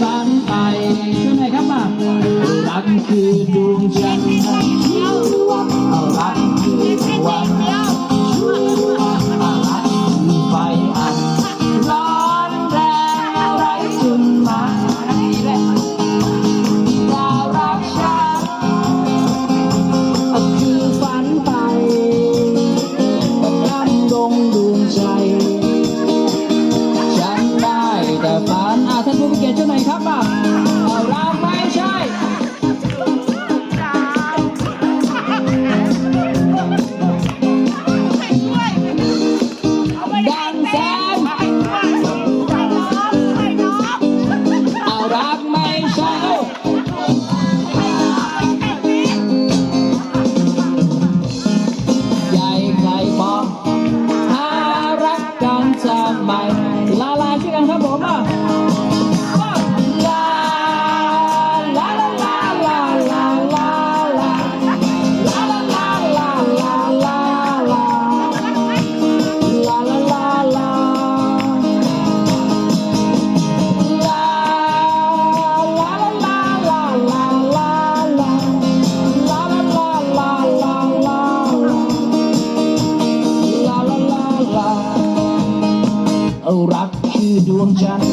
ฝันไปเพื่อไหนครับป่ะรักคือดวงใจ เจ้าไหนครับ รักคือดวงจันทร์